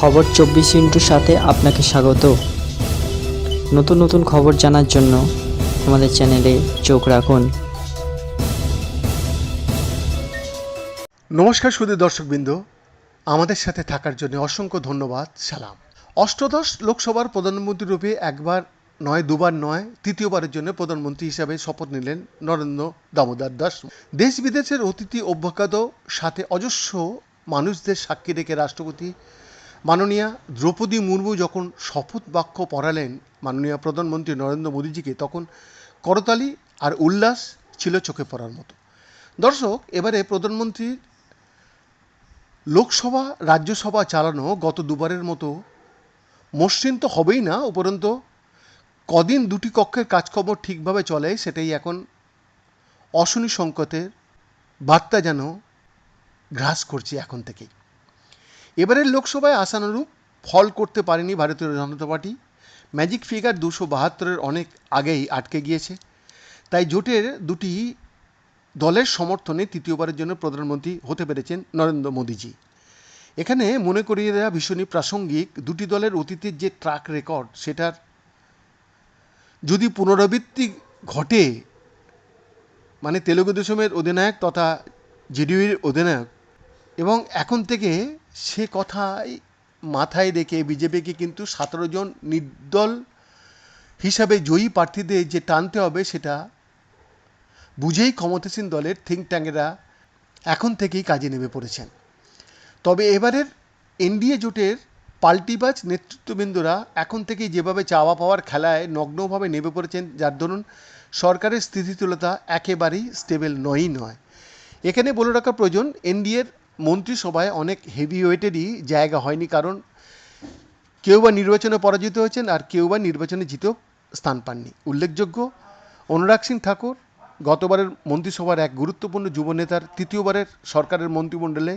খবর চব্বিশ ইন্টুর সাথে আপনাকে স্বাগত। নতুন নতুন খবর জানার জন্য আমাদের চ্যানেলে চোখ রাখুন। নমস্কার সুদী দর্শকবৃন্দ। আমাদের সাথে থাকার জন্য অসংখ্য ধন্যবাদ, সালাম। অষ্টদশ লোকসভার প্রধানমন্ত্রী রূপে একবার নয়, দুবার নয়, তৃতীয়বারের জন্য প্রধানমন্ত্রী হিসাবে শপথ নিলেন নরেন্দ্র দামোদর দাস। দেশ বিদেশের অতিথি অভ্যাগত সাথে অজস্র মানুষদের সাক্ষী রেখে রাষ্ট্রপতি মাননীয়া দ্রৌপদী মুর্মু যখন শপথ বাক্য পড়ালেন মাননীয় প্রধানমন্ত্রী নরেন্দ্র মোদীজিকে, তখন করতালি আর উল্লাস ছিল চোখে পড়ার মতো। দর্শক, এবারে প্রধানমন্ত্রীর লোকসভা, রাজ্যসভা চালানো গত দুবারের মতো মসৃণ তো হবেই না, উপরন্তু কদিন দুটি কক্ষের কাজকর্ম ঠিকভাবে চলে, সেটাই এখন অশনি সংকটের বার্তা যেন গ্রাস করছে এখন থেকেই। এবারের লোকসভায় আশানুরূপ ফল করতে পারেনি ভারতীয় জনতা পার্টি। ম্যাজিক ফিগার দুশো বাহাত্তরের অনেক আগেই আটকে গিয়েছে। তাই জোটের দুটি দলের সমর্থনে তৃতীয়বারের জন্য প্রধানমন্ত্রী হতে পেরেছেন নরেন্দ্র মোদীজি। এখানে মনে করিয়ে দেওয়া ভীষণই প্রাসঙ্গিক, দুটি দলের অতীতের যে ট্র্যাক রেকর্ড সেটার যদি পুনরাবৃত্তি ঘটে মানে তেলুগু দেশমের অধিনায়ক তথা জেডিইউর অধিনায়ক এবং এখন থেকে সে কথাই মাথায় রেখে বিজেপিকে কিন্তু সতেরো জন নির্দল হিসাবে জয়ী প্রার্থীদের যে টানতে হবে সেটা বুঝেই ক্ষমতাসীন দলের থিঙ্ক ট্যাঙ্কেরা এখন থেকেই কাজে নেমে পড়েছেন। তবে এবারের এনডিএ জোটের পাল্টিবাজ নেতৃত্ববৃন্দরা এখন থেকেই যেভাবে চাওয়া পাওয়ার খেলায় নগ্নভাবে নেমে পড়েছেন, যার দরুন সরকারের স্থিতিশীলতা একেবারেই স্টেবল নয়ই নয়। এখানে বলে রাখা প্রয়োজন, এনডিএর মন্ত্রিসভায় অনেক হেভি ওয়েটেরই জায়গা হয়নি, কারণ কেউ বা নির্বাচনে পরাজিত হয়েছেন আর কেউ বা নির্বাচনে জিতেও স্থান পাননি। উল্লেখযোগ্য, অনুরাগ সিং ঠাকুর গতবারের মন্ত্রিসভার এক গুরুত্বপূর্ণ যুবনেতার তৃতীয়বারের সরকারের মন্ত্রিমণ্ডলে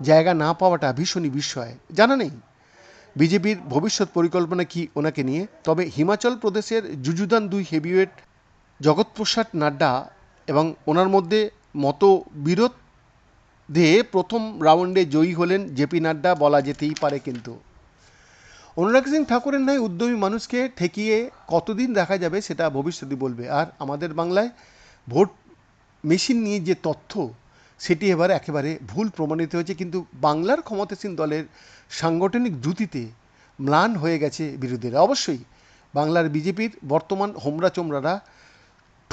জায়গা না পাওয়াটা ভীষণই বিস্ময়। জানা নেই, বিজেপির ভবিষ্যৎ পরিকল্পনা কি ওনাকে নিয়ে, তবে হিমাচল প্রদেশের যুযুদান দুই হেভিওয়েট জগৎপ্রসাদ নাড্ডা এবং ওনার মধ্যে মতবিরোধ দিয়ে প্রথম রাউন্ডে জয়ী হলেন জেপি নাড্ডা, বলা যেতেই পারে কিন্তু। অনুরাগ সিং ঠাকুরের ন্যায় উদ্যমী মানুষকে ঠেকিয়ে কতদিন দেখা যাবে সেটা ভবিষ্যতে বলবে। আর আমাদের বাংলায় ভোট মেশিন নিয়ে যে তথ্য, সেটি এবার একেবারে ভুল প্রমাণিত হয়েছে। কিন্তু বাংলার ক্ষমতাসীন দলের সাংগঠনিক দ্রুতিতে ম্লান হয়ে গেছে বিরোধীরা। অবশ্যই বাংলার বিজেপির বর্তমান হোমরা চোমরারা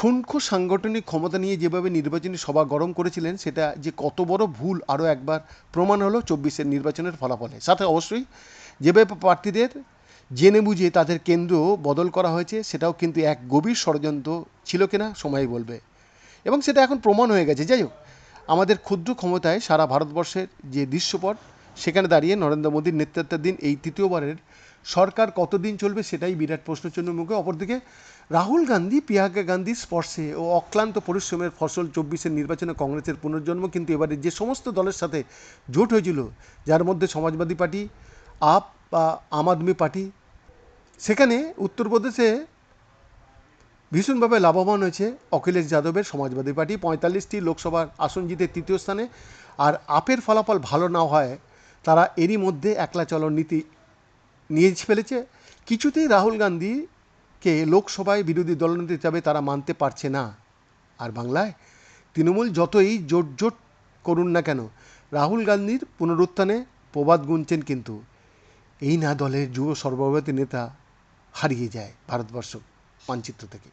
ঠুনকো সাংগঠনিক ক্ষমতা নিয়ে যেভাবে নির্বাচনী সভা গরম করেছিলেন, সেটা যে কত বড় ভুল আরও একবার প্রমাণ হলো চব্বিশের নির্বাচনের ফলাফলে। সাথে অবশ্যই যেভাবে প্রার্থীদের জেনে বুঝে তাদের কেন্দ্র বদল করা হয়েছে, সেটাও কিন্তু এক গভীর ষড়যন্ত্র ছিল কিনা সময় বলবে। এবং সেটা এখন প্রমাণ হয়ে গেছে। যাই হোক, আমাদের ক্ষুদ্র ক্ষমতায় সারা ভারতবর্ষের যে দৃশ্যপট সেখানে দাঁড়িয়ে নরেন্দ্র মোদীর নেতৃত্বাধীন এই তৃতীয়বারের সরকার কতদিন চলবে সেটাই বিরাট প্রশ্নচিহ্ন মুখে অপরদিকে, রাহুল গান্ধী, প্রিয়াঙ্কা গান্ধীর স্পর্শে ও অক্লান্ত পরিশ্রমের ফসল চব্বিশের নির্বাচনে কংগ্রেসের পুনর্জন্ম, কিন্তু এবারে যে সমস্ত দলের সাথে জোট হয়েছিল, যার মধ্যে সমাজবাদী পার্টি, আপ বা আম আদমি পার্টি, সেখানে উত্তরপ্রদেশে ভীষণভাবে লাভবান হয়েছে অখিলেশ যাদবের সমাজবাদী পার্টি, পঁয়তাল্লিশটি লোকসভার আসন জিতে তৃতীয় স্থানে, আর আপের ফলাফল ভালো না হয় তারা এরই মধ্যে একলা চলন নীতি নিয়ে ফেলেছে। কিছুতেই রাহুল গান্ধীকে লোকসভায় বিরোধী দলনেতা হিসাবে তারা মানতে পারছে না। আর বাংলায় তৃণমূল যতই জোট জোট করুন না কেন, রাহুল গান্ধীর পুনরুত্থানে প্রবাদ গুনছেন কিন্তু। এই না দলের যুব সর্বভারতীয় নেতা হারিয়ে যায় ভারতবর্ষ মানচিত্র থেকে।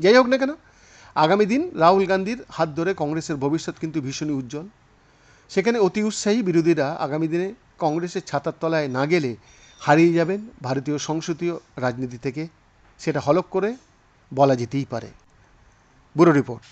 যাই হোক না কেন, আগামী দিন রাহুল গান্ধীর হাত ধরে কংগ্রেসের ভবিষ্যৎ কিন্তু ভীষণই উজ্জ্বল। সেখানে অতি উৎসাহী বিরোধীরা আগামী দিনে কংগ্রেসের ছাতার তলায় না গেলে হারিয়ে যাবেন ভারতীয় সংসদীয় রাজনীতি থেকে। সেটা হলক করে বলা যেতেই পারে। Bureau report.